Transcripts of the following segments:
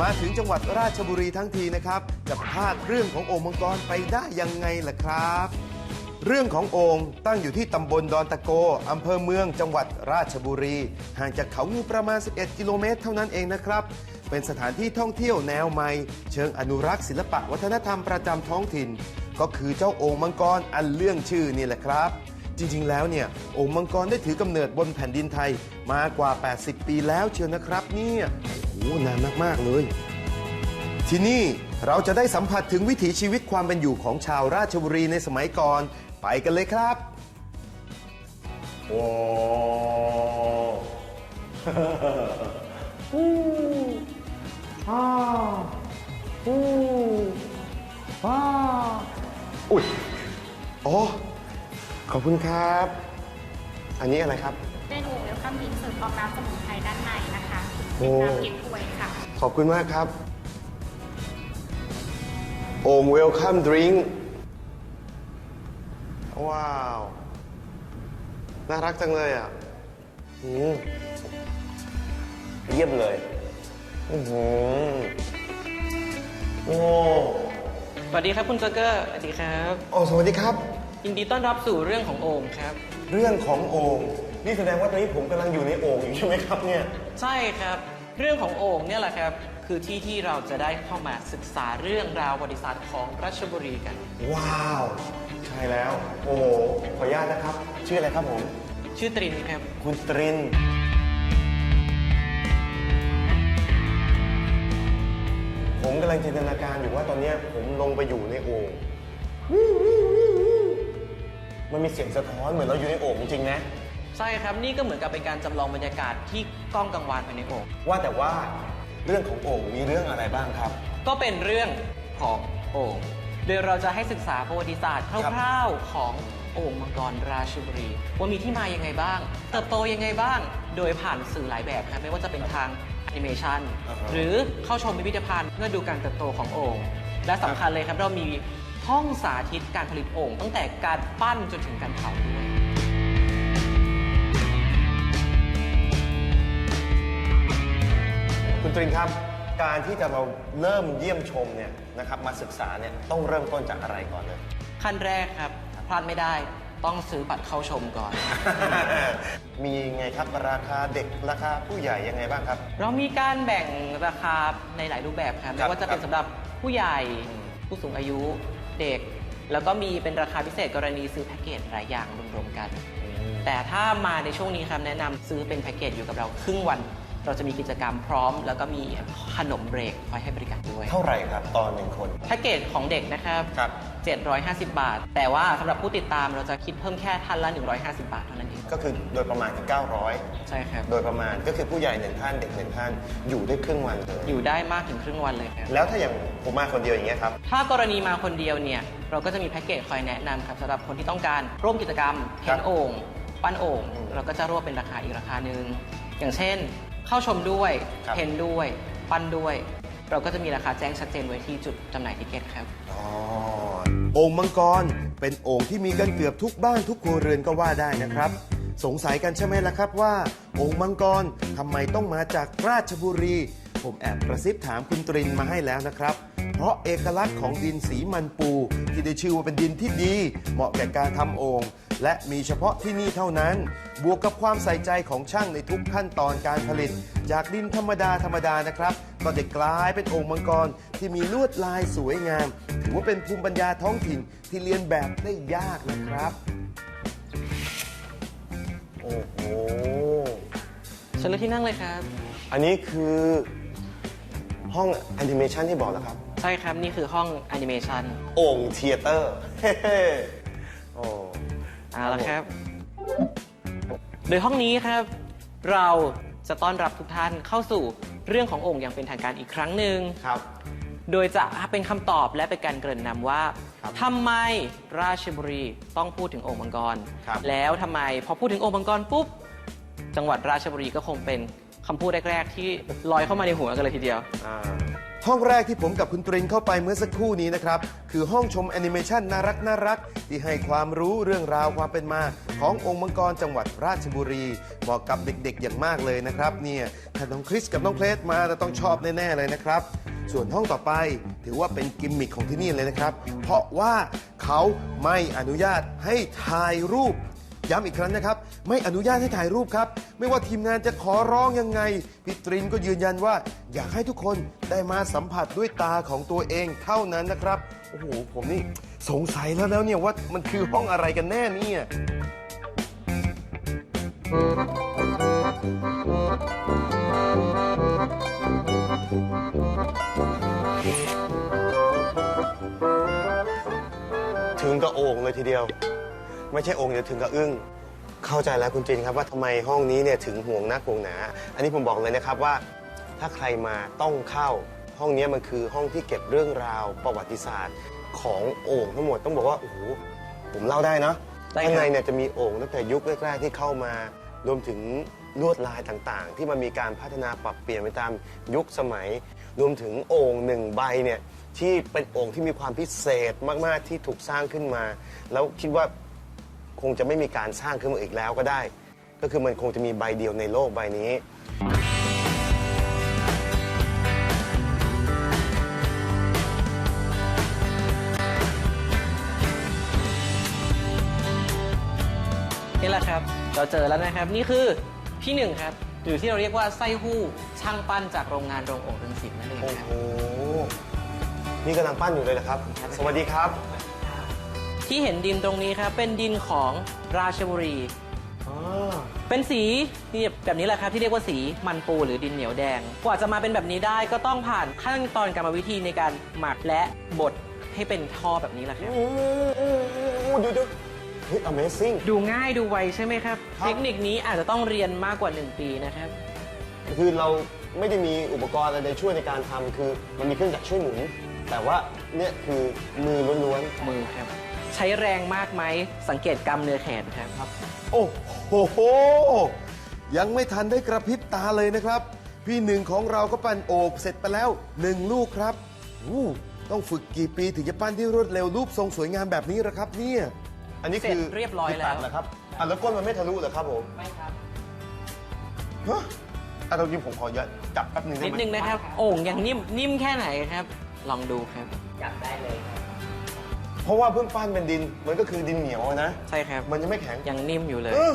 มาถึงจังหวัดราชบุรีทั้งทีนะครับ จะพลาดเรื่องของโอ่งมังกรไปได้ยังไงล่ะครับ เรื่องของโอ่งตั้งอยู่ที่ตำบลดอนตะโกอำเภอเมืองจังหวัดราชบุรี ห่างจากเขางูประมาณ 11 กิโลเมตรเท่านั้นเองนะครับ เป็นสถานที่ท่องเที่ยวแนวใหม่ เชิงอนุรักษ์ศิลปะวัฒนธรรมประจำท้องถิ่น ก็คือเจ้าโอ่งมังกรอันเรื่องชื่อนี่แหละครับจริง ๆ แล้วเนี่ยโอ่งมังกรได้ถือกำเนิดบนแผ่นดินไทยมากว่า 80 ปีแล้วเชียวนะครับเนี่ย นานมาก ๆ เลย ที่นี่เราจะได้สัมผัสถึงวิถีชีวิตความเป็นอยู่ของชาวราชบุรีในสมัยก่อน ไปกันเลยครับ โอ้อ้าอู้อ้าอุ้ยอ๋อขอบคุณครับ อันนี้อะไรครับ เป็นโอ่งเวลคัมดริงก์เสิร์ฟฟองน้ำสมุนไพรด้านในนะคะโอ้ เป็นน้ำเก๊กฮวยค่ะ ขอบคุณมากครับ โอ่งเวลคัมดริงว้าว น่ารักจังเลยอะอืมเยี่ยมเลย อือหือโอ้สวัสดีครับคุณเจอเกอร์สวัสดีครับ โอ้สวัสดีครับ ยินดีต้อนรับสู่เรื่องของโอ่งครับ เรื่องของโอ่ง นี่แสดงว่าตอนนี้ผมกำลังอยู่ในโอ่งอยู่ใช่ไหมครับเนี่ย ใช่ครับ เรื่องของโอ่งเนี่ยแหละครับ คือที่ที่เราจะได้เข้ามาศึกษาเรื่องราวประวัติศาสตร์ของราชบุรีกัน ว้าว ใช่แล้ว โอ้โห ขออนุญาตนะครับ ชื่ออะไรครับผม ชื่อตรินครับ คุณตริน ผมกำลังจินตนาการอยู่ว่าตอนเนี้ยผมลงไปอยู่ในโอ่งมันมีเสียงสะท้อนเหมือนเราอยู่ในโอ่งจริงๆนะ ใช่ครับนี่ก็เหมือนกับเป็นการจำลองบรรยากาศที่กล้องกังวานภายในโอ่งว่าแต่ว่าเรื่องของโอ่งมีเรื่องอะไรบ้างครับ ก็เป็นเรื่องของโอ่งโดยเราจะให้ศึกษาประวัติศาสตร์คร่าวๆของโอ่งมังกรราชบุรี ว่ามีที่มายังไงบ้าง เติบโตยังไงบ้าง โดยผ่านสื่อหลายแบบครับไม่ว่าจะเป็นทางแอนิเมชันอ่าฮะ หรือเข้าชมพิพิธภัณฑ์เพื่อดูการเติบโตของโอ่งและสำคัญเลยครับเรามีห้องสาธิตการผลิตโอ่งตั้งแต่การปั้นจนถึงการเผาด้วย คุณตรินครับ การที่จะเราเริ่มเยี่ยมชมเนี่ยนะครับมาศึกษาเนี่ยต้องเริ่มต้นจากอะไรก่อนเลย ขั้นแรกครับพลาดไม่ได้ต้องซื้อบัตรเข้าชมก่อน มีไงครับราคาเด็กราคาผู้ใหญ่ยังไงบ้างครับ เรามีการแบ่งราคาในหลายรูปแบบครับครัไม่บว่าจะเป็นครับสำหรับผู้ใหญ่อืมผู้สูงอายุเด็ก แล้วก็มีเป็นราคาพิเศษกรณีซื้อแพ็กเกจหลายอย่างรวมๆกัน แต่ถ้ามาในช่วงนี้ครับแนะนำซื้อเป็นแพ็กเกจอยู่กับเราครึ่งวัน เราจะมีกิจกรรมพร้อม แล้วก็มีขนมเบรกคอยให้บริการด้วย เท่าไหร่ครับตอนหนึ่งคนแพ็กเกจของเด็กนะครับครับ 750 บาท แต่ว่าสำหรับผู้ติดตามเราจะคิดเพิ่มแค่ท่านละ 150 บาทเท่านั้นเองก็คือโดยประมาณคือ900 ใช่ครับ โดยประมาณก็คือผู้ใหญ่หนึ่งท่านเด็กหนึ่งท่านอยู่ได้ครึ่งวันเลยอยู่ได้มากถึงครึ่งวันเลยครับ แล้วถ้าอย่างผมมาคนเดียวอย่างเงี้ยครับ ถ้ากรณีมาคนเดียวเนี่ยเราก็จะมีแพ็กเกจคอยแนะนำครับสำหรับคนที่ต้องการร่วมกิจกรรมครัเห็บนโอ่งปั้นโอ่งอืมเราก็จะรวบเป็นราคาอีกราคาหนึ่งอย่างเช่น เข้าชมด้วยครับเห็นด้วย ปั้นด้วย เราก็จะมีราคาแจ้งชัดเจนไว้ที่จุดจำหน่ายติเกตครับ อ๋อโอ่งมังกรเป็นโอ่งที่มีกันเกือบทุกบ้านทุกครัวเรือนก็ว่าได้นะครับ สงสัยกันใช่ไหมล่ะครับว่าโอ่งมังกรทำไมต้องมาจากราชบุรี ผมแอบกระซิบถามคุณตรินมาให้แล้วนะครับ เพราะเอกลักษณ์ของดินสีมันปู ที่ได้ชื่อว่าเป็นดินที่ดี เหมาะแก่การทำโอ่ง และมีเฉพาะที่นี่เท่านั้น บวกกับความใส่ใจของช่างในทุกขั้นตอนการผลิต จากดินธรรมดาธรรมดานะครับ ก็ได้กลายเป็นโอ่งมังกรที่มีลวดลายสวยงาม ถือว่าเป็นภูมิปัญญาท้องถิ่นที่เรียนแบบได้ยากนะครับ โอ้โห เชิญเลยที่นั่งเลยครับ อันนี้คือห้องแอนิเมชันที่บอกแล้วครับ ใช่ครับ นี่คือห้องแอนิเมชัน โอ่งเทเตอร์ โอ้ เอาละครับ โดยห้องนี้ครับ เราจะต้อนรับทุกท่านเข้าสู่เรื่องของโองค์อย่างเป็นทางการอีกครั้งหนึ่ง ครับ โดยจะเป็นคำตอบและเป็นการเกริ่นนำว่าครับ ทำไมราชบุรีต้องพูดถึงโองค์มังกร ครับ แล้วทำไมพอพูดถึงโองค์มังกรปุ๊บ จังหวัดราชบุรีก็คงเป็นคำพูดแรก ๆ ที่ลอยเข้ามาในหัวกันเลยทีเดียว อ่า ห้องแรกที่ผมกับคุณตรินเข้าไปเมื่อสักครู่นี้นะครับ คือห้องชมแอนิเมชันน่ารักน่ารักที่ให้ความรู้เรื่องราวความเป็นมา ขององค์มังกรจังหวัดราชบุรีเหมาะกับเด็กๆอย่างมากเลยนะครับเนี่ยถ้าน้องคริสกับน้องเพลสมาจะต้องชอบแน่ๆเลยนะครับ ส่วนห้องต่อไปถือว่าเป็นกิมมิคของที่นี่เลยนะครับ เพราะว่าเขาไม่อนุญาตให้ถ่ายรูปย้ำอีกครั้งนะครับ ไม่อนุญาตให้ถ่ายรูปครับ ไม่ว่าทีมงานจะขอร้องยังไงพี่ตรินก็ยืนยันว่า อยากให้ทุกคนได้มาสัมผัสด้วยตาของตัวเองเท่านั้นนะครับโอ้โหผมนี่สงสัยแล้วแล้วเนี่ยว่ามันคือห้องอะไรกันแน่เนี่ยถึงกับโอ่งเลยทีเดียว ไม่ใช่โอ่งเดียวถึงกับอึ้ง เข้าใจแล้วคุณจินครับว่าทำไมห้องนี้เนี่ยถึงห่วงนักห่วงหนา อันนี้ผมบอกเลยนะครับว่า ถ้าใครมาต้องเข้า ห้องนี้มันคือห้องที่เก็บเรื่องราวประวัติศาสตร์ของโอ่งทั้งหมดต้องบอกว่าโอ้โหผมเล่าได้นะได้ครับ ข้างในเนี่ยจะมีโอ่งตั้งแต่ยุคแรกๆที่เข้ามารวมถึงลวดลายต่างๆ ที่มันมีการพัฒนาปรับเปลี่ยนไปตามยุคสมัย รวมถึงโอ่งหนึ่งใบเนี่ยที่เป็นโอ่งที่มีความพิเศษมากๆที่ถูกสร้างขึ้นมา แล้วคิดว่า คงจะไม่มีการสร้างขึ้นมาอีกแล้วก็ได้ ก็คือมันคงจะมีใบเดียวในโลกใบนี้ นี่แหละครับเราเจอแล้วนะครับนี่คือพี่หนึ่งครับ หรือที่เราเรียกว่าไส้หู้ช่างปั้นจากโรงงานโรงโอ่งเรืองศิลป์นั่นเองโอ้ครับ โห นี่กำลังปั้นอยู่เลยนะครับ สวัสดีครับ ที่เห็นดินตรงนี้ครับเป็นดินของราชบุรี อ๋อเป็นสีนี่แบบนี้แหละครับที่เรียกว่าสีมันปูหรือดินเหนียวแดง กว่าจะมาเป็นแบบนี้ได้ก็ต้องผ่านขั้นตอนกรรมวิธีในการหมักและบดให้เป็นท่อแบบนี้แหละครับโอ้โหเดี๋ยวๆเฮ้ย Amazing ดูง่ายดูไวใช่ไหมครับ ครับ เทคนิคนี้อาจจะต้องเรียนมากกว่า 1 ปีนะครับ คือเราไม่ได้มีอุปกรณ์อะไรช่วยในการทำคือมันมีเครื่องจักรช่วยหมุน แต่ว่าเนี่ยคือมือล้วนมือครับ ใช้แรงมากไหมสังเกตกล้ามเนื้อแขนครับๆโอ้โห ยังไม่ทันได้กระพริบตาเลยนะครับ พี่หนึ่งของเราก็ปั้นโอบเสร็จไปแล้วหนึ่งลูกครับอู้ต้องฝึกกี่ปีถึงจะปั้นที่รวดเร็วรูปทรงสวยงามแบบนี้ละครับเนี่ยอันนี้คือเสร็จเรียบร้อยแล้ว ตัดเหรอครับอะแล้วก้นมันไม่ทะลุเหรอครับผมไม่ครับฮะอะเราจริงผมขอยัดจับแป๊บนึงได้นิดไหมนึงนะครับ โอ่งยังนิ่มนิ่มแค่ไหนครับ ลองดูครับจับได้เลย เพราะว่าเพิ่งปั้นเป็นดินมันก็คือดินเหนียวอะนะ ใช่ครับมันยังไม่แข็งยังนิ่มอยู่เลย เออ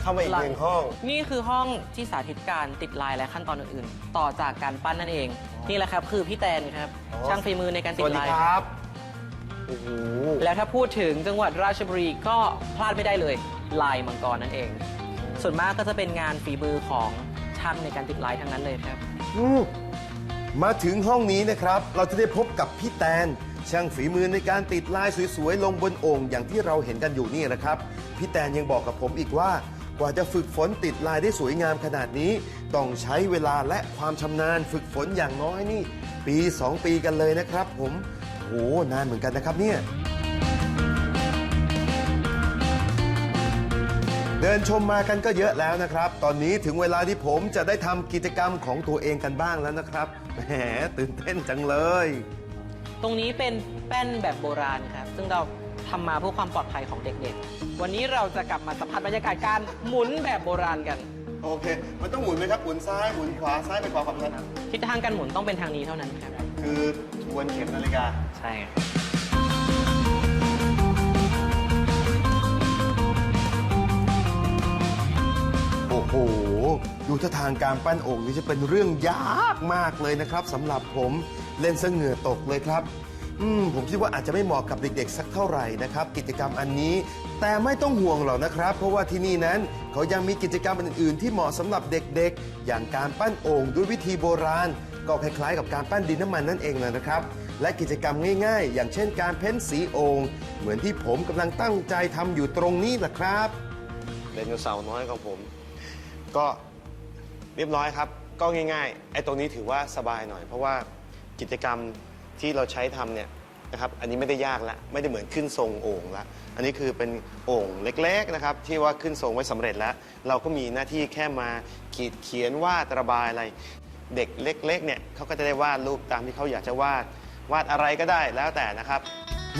เข้ามาอีกหนึ่งห้อง นี่คือห้องที่สาธิตการติดลายและขั้นตอนอื่นๆ ต่อจากการปั้นนั่นเอง นี่แหละครับคือพี่แตนครับอ๋อช่างฝีมือในการสติวัดสดีลาย ครับ โอ้โหแล้วถ้าพูดถึงจังหวัดราชบุรีก็พลาดไม่ได้เลย ลายมังกรนั่นเอง ส่วนมากก็จะเป็นงานฝีมือของช่างในการติดลายทั้งนั้นเลยครับ อืมมาถึงห้องนี้นะครับ เราจะได้พบกับพี่แตน ช่างฝีมือในการติดลายสวยๆ ลงบนโอ่งอย่างที่เราเห็นกันอยู่นี่นะครับ พี่แตนยังบอกกับผมอีกว่า กว่าจะฝึกฝนติดลายได้สวยงามขนาดนี้ ต้องใช้เวลาและความชำนาญฝึกฝนอย่างน้อยนี่ ปี 2 ปีกันเลยนะครับผมโหนานเหมือนกันนะครับเนี่ยเดินชมมากันก็เยอะแล้วนะครับ ตอนนี้ถึงเวลาที่ผมจะได้ทำกิจกรรมของตัวเองกันบ้างแล้วนะครับ แหมตื่นเต้นจังเลย ตรงนี้เป็นแป้นแบบโบราณครับ ซึ่งเราทำมาเพื่อความปลอดภัยของเด็กๆ วันนี้เราจะกลับมาสัมผัสบรรยากาศการหมุนแบบโบราณกัน โอเค มันต้องหมุนไหมครับหมุนซ้ายหมุนขวาซ้ายไปขวาขวาไปซ้ายทิศทางการหมุนต้องเป็นทางนี้เท่านั้นครับ คือทวนเข็มนาฬิกา ใช่โอ้โห ดูท่าทางการปั้นโอ่งนี่จะเป็นเรื่องยากมากเลยนะครับสำหรับผมเล่นเสเหงื่อตกเลยครับ อืมผมคิดว่าอาจจะไม่เหมาะกับเด็กๆ สักเท่าไหร่นะครับ กิจกรรมอันนี้ แต่ไม่ต้องห่วงหรอกนะครับ เพราะว่าที่นี่นั้นเขายังมีกิจกรรมอื่นๆ ที่เหมาะสำหรับเด็กๆ อย่างการปั้นโอ่งด้วยวิธีโบราณ ก็คล้ายๆ กับการปั้นดินน้ำมันนั่นเองเลยนะครับ และกิจกรรมง่ายๆ อย่างเช่นการเพ้นสีโอ่งเหมือนที่ผมกำลังตั้งใจทำอยู่ตรงนี้แหละครับไดโนเสาร์น้อยของผม ก็เรียบร้อยครับ ก็ง่ายๆไอ้ตรงนี้ถือว่าสบายหน่อย เพราะว่ากิจกรรมที่เราใช้ทำเนี่ยนะครับอันนี้ไม่ได้ยากละไม่ได้เหมือนขึ้นทรงโอ่งละอันนี้คือเป็นโอ่งเล็กๆนะครับที่ว่าขึ้นทรงไว้สำเร็จแล้ว เราก็มีหน้าที่แค่มาขีดเขียนวาดระบายอะไร เด็กเล็กๆเนี่ยเขาก็จะได้วาดรูปตามที่เขาอยากจะวาด วาดอะไรก็ได้แล้วแต่นะครับ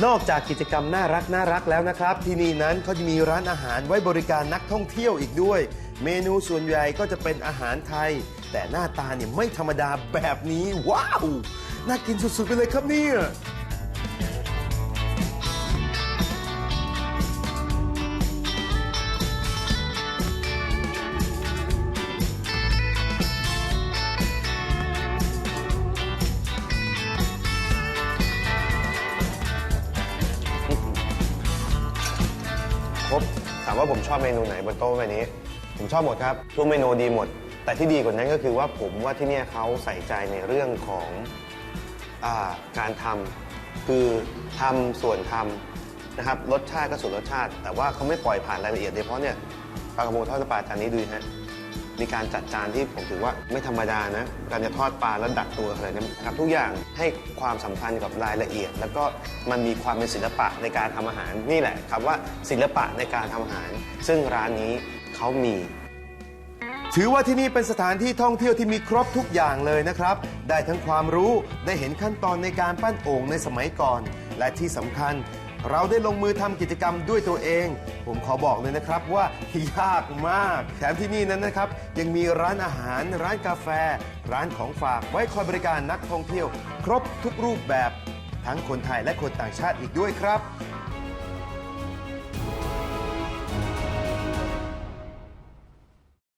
นอกจากกิจกรรมน่ารักน่ารักแล้วนะครับ ที่นี่นั้นเขาจะมีร้านอาหารไว้บริการนักท่องเที่ยวอีกด้วย เมนูส่วนใหญ่ก็จะเป็นอาหารไทย แต่หน้าตาเนี่ยไม่ธรรมดาแบบนี้ ว้าว น่ากินสุดๆไปเลยครับเนี่ย ครบถามว่าผมชอบเมนูไหนบนโต๊ะใบนี้ ผมชอบหมดครับ ทุกเมนูดีหมด แต่ที่ดีกว่านั้นก็คือว่าผมว่าที่เนี่ยเขาใส่ใจในเรื่องของอาการทำคือทำส่วนทำนะครับรสชาติก็ส่วนรสชาติ แต่ว่าเขาไม่ปล่อยผ่านรายละเอียดโดยเฉพาะเนี่ยปลากระพงทอดน้ำปลาจานนี้ดูฮะ มีการจัดจานที่ผมถือว่าไม่ธรรมดานะ การจะทอดปลาแล้วดัดตัวอะไรเนะครับทุกอย่างให้ความสำคัญกับรายละเอียด แล้วก็มันมีความเป็นศิลปะในการทำอาหารนี่แหละครับว่าศิลปะในการทำอาหาร ซึ่งร้านนี้เขามี ถือว่าที่นี่เป็นสถานที่ท่องเที่ยวที่มีครบทุกอย่างเลยนะครับ ได้ทั้งความรู้ได้เห็นขั้นตอนในการปั้นโอ่งในสมัยก่อน และที่สำคัญ เราได้ลงมือทำกิจกรรมด้วยตัวเอง ผมขอบอกเลยนะครับว่ายากมาก แถมที่นี่นั้นนะครับ ยังมีร้านอาหาร ร้านกาแฟ ร้านของฝากไว้คอยบริการนักท่องเที่ยว ครบทุกรูปแบบทั้งคนไทยและคนต่างชาติอีกด้วยครับ